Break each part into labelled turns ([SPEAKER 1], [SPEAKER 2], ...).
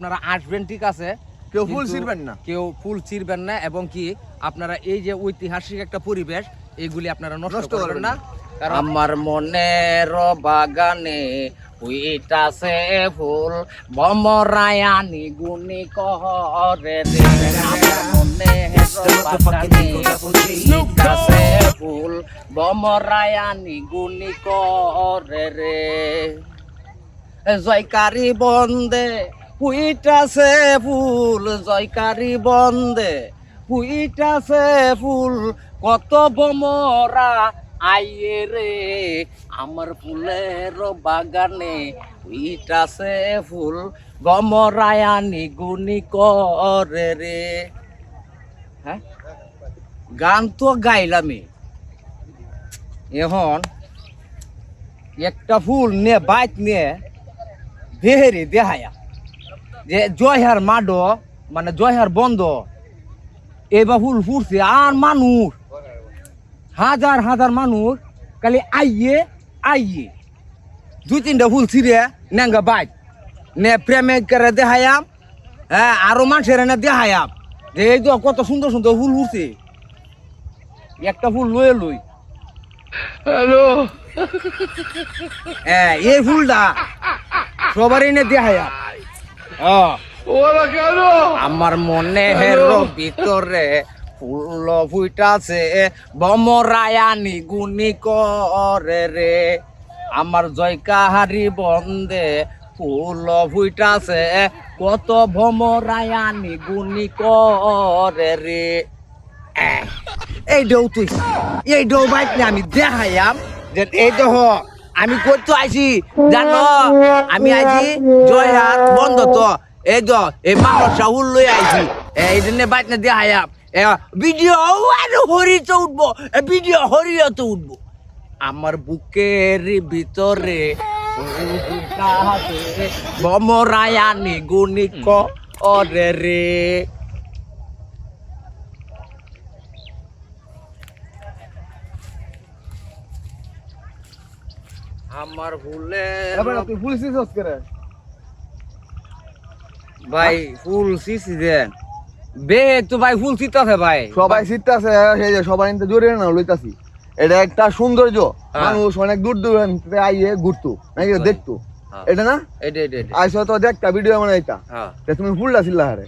[SPEAKER 1] আপনারা আসবেন ঠিক আছে
[SPEAKER 2] কেউ ফুল ছিড়বেন না।
[SPEAKER 1] কেউ ফুল ছিঁড়বেন না এবং কি আপনারা এই যে ঐতিহাসিক একটা পরিবেশ এইগুলি আপনারা নষ্ট করবেন না। কারণ আমার মনের বাগানে উইটাছে ফুল বমরায়ানি গুনি কহরে রে। আমার মনের বাগানে উইটাছে ফুল বমরায়ানি গুনি করে রে। জয়কারী বন্দে হুইটাছে ফুল জয়কারী বন্দে। হুইটাছে ফুল কত বমরা আইয়ে রে। আমার ফুলের বাগানে হুইটাছে ফুল বমরায়ানি গুনি করে রে। হ্যাঁ? গান তো গাইলামই। এখন একটা ফুল নিয়ে, বাইক নিয়ে দেহেরে দেহায়া। যে জয়হার মাড মানে জয়হার বন্ধ এবার ফুল ফুটছে আর মানুষ হাজার হাজার মানুষ খালি আইয়ে আইয়ে। দুই তিনটা ফুল ছিঁড়ে নেঙ্গা বাইক নে প্রেমে করে দেহায়াম হ্যাঁ আরও মানুষের এনে দেহায়াম যে এই তো কত সুন্দর সুন্দর ফুল ফুটছে একটা ফুল লয়ে লই। হ্যাঁ এই ফুলটা সবার এনে দেখায়া আমার মনে হেরো ভিতরে ফুল ফুইটাছে বমরায়ানি গুনি করে রে। আমার জয়কাহারি বন্দে ফুল ফুইটাছে কত ভমরায়ানি গুনি করে রে। এই ডৌ তুই এই ডৌ বাইক আমি দেখাইয়াম যে এই দেহ আমি করতে আইছি, জানো, আমি আইছি জয়হাট, বন্ধ তো। এই তো এই মামলা সাহুল লই আইছি। এই জন্য বাইক না দেখাইয়াম ভিডিও আর হরিতে উঠবো ভিডিও হরিয়তে উঠবো। আমার বুকের ভিতরে বমরায়ানি গুনি করে রে। আমার ভুলে
[SPEAKER 2] এবার তুই ফুল ছিড়ছস করে
[SPEAKER 1] ভাই ফুল সিসি দেন বে তো ভাই ফুল সিতাছে ভাই।
[SPEAKER 2] সবাই ছিড়তাছে সেই যে সবাই ইনতে জোরে না লইতাছি। এটা একটা সৌন্দর্য।
[SPEAKER 1] হ্যাঁ।
[SPEAKER 2] মানুষ অনেক দূর দূরান্ত আইয়ে ঘুরতো নাকি দেখতো।
[SPEAKER 1] হ্যাঁ।
[SPEAKER 2] এটা না?
[SPEAKER 1] এটা এটা এটা।
[SPEAKER 2] আইসো তো দেখতা ভিডিও বানাইতা।
[SPEAKER 1] হ্যাঁ।
[SPEAKER 2] তুমি ফুলটা ছিলা হারে।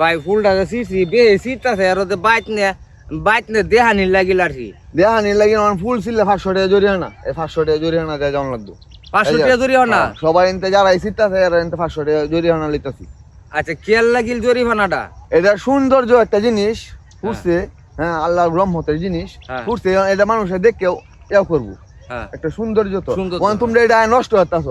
[SPEAKER 1] ভাই ফুলটা সিসি বে সিতাছে আর ওতে বাইত নে। বাইত নে দেহানি লাগিল আর কি।
[SPEAKER 2] দেহা নি লাগি আমার ফুল ছিললে পাঁচশো টাকা জরিমানা এই পাঁচশো টাকা জরিমানা দেয় যেমন লাগতো।
[SPEAKER 1] পাঁচশো টাকা
[SPEAKER 2] হ্যাঁ, সবাই ইনতে যারা ছিটতাছে এরা ইনতে পাঁচশো টাকা জরিমানা লইতাছি
[SPEAKER 1] আচ্ছা কেয়ার লাগিল জরিমানাটা
[SPEAKER 2] এটা সৌন্দর্য একটা জিনিস ফুটছে হ্যাঁ আল্লাহর ব্রহ্মতের জিনিস।
[SPEAKER 1] হ্যাঁ।
[SPEAKER 2] ফুটছে এটা মানুষের দেখেও এও করব।
[SPEAKER 1] হ্যাঁ।
[SPEAKER 2] একটা সৌন্দর্য তো। তোমরা এটা নষ্ট হতাছ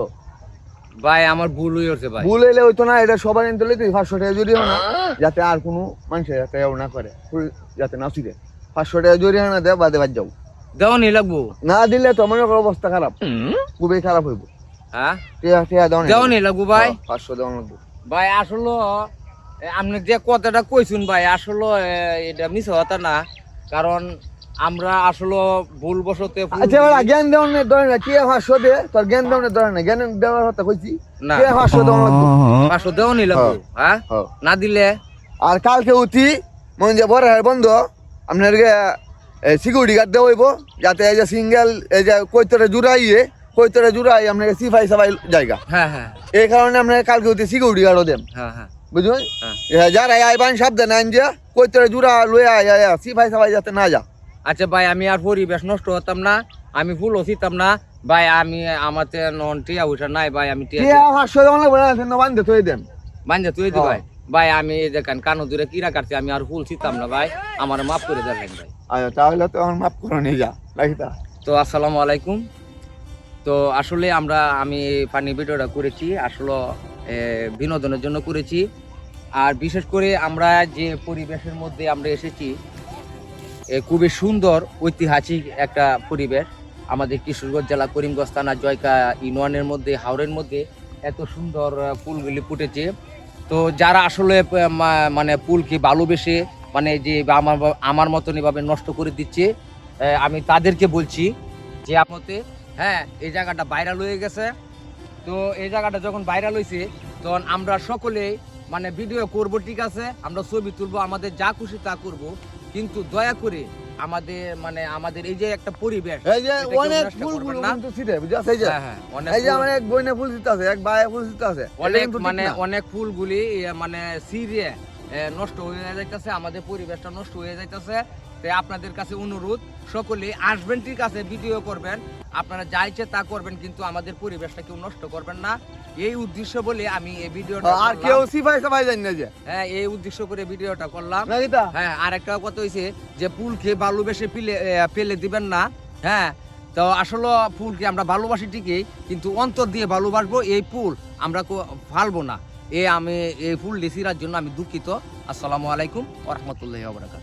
[SPEAKER 1] ভাই আমার ভুল হয়ে গেছে ভাই।
[SPEAKER 2] ভুল হইলে হইতো না এটা সবার ইনতে লইতে পাঁচশো টাকা জরিমানা যাতে আর কোনো মানুষের যাতে এও না করে ফুল যাতে না ছিঁড়ে। পাঁচশো টাকা জরিমানা দেয় বাদে বাদ যাও।
[SPEAKER 1] দেওয়ানি লাগবো?
[SPEAKER 2] না দিলে তো করো অবস্থা খারাপ। খুবই খারাপ হইব।
[SPEAKER 1] হ্যাঁ?
[SPEAKER 2] টিয়া টিয়া দেওয়া
[SPEAKER 1] দেওয়ানি লাগবো ভাই?
[SPEAKER 2] পাঁচশো দেওয়া লাগবে।
[SPEAKER 1] ভাই আসলে আপনি যে কথাটা কইছুন ভাই আসলে এটা মিস হতা না। কারণ আমরা আসলে ভুল বসতে
[SPEAKER 2] আচ্ছা এবার জ্ঞান দেওয়ার ধরে না টিয়া পাঁচশো দে? তোর জ্ঞান দেওয়ার ধরে না জ্ঞান দেওয়ার কথা কইছি।
[SPEAKER 1] না।
[SPEAKER 2] টিয়া পাঁচশো দেওয়া লাগবে?
[SPEAKER 1] পাঁচশো দেওয়ানি লাগবো হ্যাঁ
[SPEAKER 2] হ্যাঁ।
[SPEAKER 1] না দিলে?
[SPEAKER 2] আর কালকে উঠি মন যে বড় হার বন্ধ আপনার সিকিউরিটি গার্ড দেওয়া হইব যাতে এই যে সিঙ্গেল এই যে কৈতরে জুড়াইয়ে কৈতরে জুড়াই আপনাকে সিফাই সাফাই জায়গা।
[SPEAKER 1] হ্যাঁ হ্যাঁ।
[SPEAKER 2] এই কারণে আপনার কালকে উঠি সিকিউরিটি গার্ডও দেন।
[SPEAKER 1] হ্যাঁ হ্যাঁ।
[SPEAKER 2] বুঝলেন?
[SPEAKER 1] হ্যাঁ।
[SPEAKER 2] যারা আইবান সাবধান আইন যে কৈতরে জুড়া লয়ে আয় আয় আয়, সিফাই সাফাই যাতে না যা
[SPEAKER 1] আচ্ছা ভাই আমি আর পরিবেশ নষ্ট হতাম না আমি ফুল হছিতাম না। ভাই আমি আমাতে নন টিয়া উঠা নাই ভাই আমি টিয়া
[SPEAKER 2] না বান্ধে থই দেন।
[SPEAKER 1] বান্ধে তুই দি। ভাই। ভাই আমি এই দেখেন কানো দূরে কিরা কাটছি আমি আর ফুল ছিতাম না ভাই আমার মাফ করে দেবেন ভাই।
[SPEAKER 2] আচ্ছা তাহলে তো আমার মাফ করে নিয়ে যা
[SPEAKER 1] তো। আসসালামু আলাইকুম। তো আসলে আমরা আমি পানি ভিডিওটা করেছি আসলে বিনোদনের জন্য করেছি। আর বিশেষ করে আমরা যে পরিবেশের মধ্যে আমরা এসেছি খুবই সুন্দর ঐতিহাসিক একটা পরিবেশ। আমাদের কিশোরগঞ্জ জেলা করিমগঞ্জ থানা জয়কা ইউনিয়নের মধ্যে হাওড়ের মধ্যে এত সুন্দর ফুলগুলি ফুটেছে। তো যারা আসলে মানে ফুলকে ভালোবেসে মানে যে আমার আমার মতন এভাবে নষ্ট করে দিচ্ছে আমি তাদেরকে বলছি যে আপতে হ্যাঁ এই জায়গাটা ভাইরাল হয়ে গেছে। তো এই জায়গাটা যখন ভাইরাল হয়েছে তখন আমরা সকলেই মানে ভিডিও করব, ঠিক আছে? আমরা ছবি তুলবো, আমাদের যা খুশি তা করব। কিন্তু দয়া করে আমাদের মানে আমাদের এই যে একটা পরিবেশ
[SPEAKER 2] এই যে অনেক
[SPEAKER 1] নষ্ট
[SPEAKER 2] ফুল
[SPEAKER 1] করবেন
[SPEAKER 2] ফুল
[SPEAKER 1] না।
[SPEAKER 2] কিন্তু ছিটে এই যে
[SPEAKER 1] হ্যাঁ, হ্যাঁ,
[SPEAKER 2] এই যে আমার এক বইনে ফুল দিতে আছে এক ভাই ফুল দিতে আছে
[SPEAKER 1] অনেক মানে। অনেক ফুলগুলি মানে সিরিয়ে নষ্ট হয়ে যাইতেছে আমাদের পরিবেশটা নষ্ট হয়ে যাইতেছে। তাই আপনাদের কাছে অনুরোধ সকলে আসবেন ঠিক আছে ভিডিও করবেন। আপনারা যা ইচ্ছে তা করবেন কিন্তু আমাদের পরিবেশটা কেউ নষ্ট করবেন না। এই উদ্দেশ্য বলে আমি এই ভিডিওটা
[SPEAKER 2] আর কেউ
[SPEAKER 1] করলাম।
[SPEAKER 2] সিফাই সাফাই জানি না যে।
[SPEAKER 1] হ্যাঁ এই উদ্দেশ্য করে ভিডিওটা করলাম। হ্যাঁ আর একটা কথা হয়েছে যে ফুলকে ভালোবেসে পিলে এ, ফেলে দিবেন না। হ্যাঁ তো আসলে ফুলকে আমরা ভালোবাসি ঠিকই কিন্তু অন্তর দিয়ে ভালোবাসবো এই ফুল। আমরা কো- ফালবো না। এ আমি এই ফুল লিসিরার জন্য আমি দুঃখিত। আসসালামু আলাইকুম ওরহমতুল্লাহ বরাকাত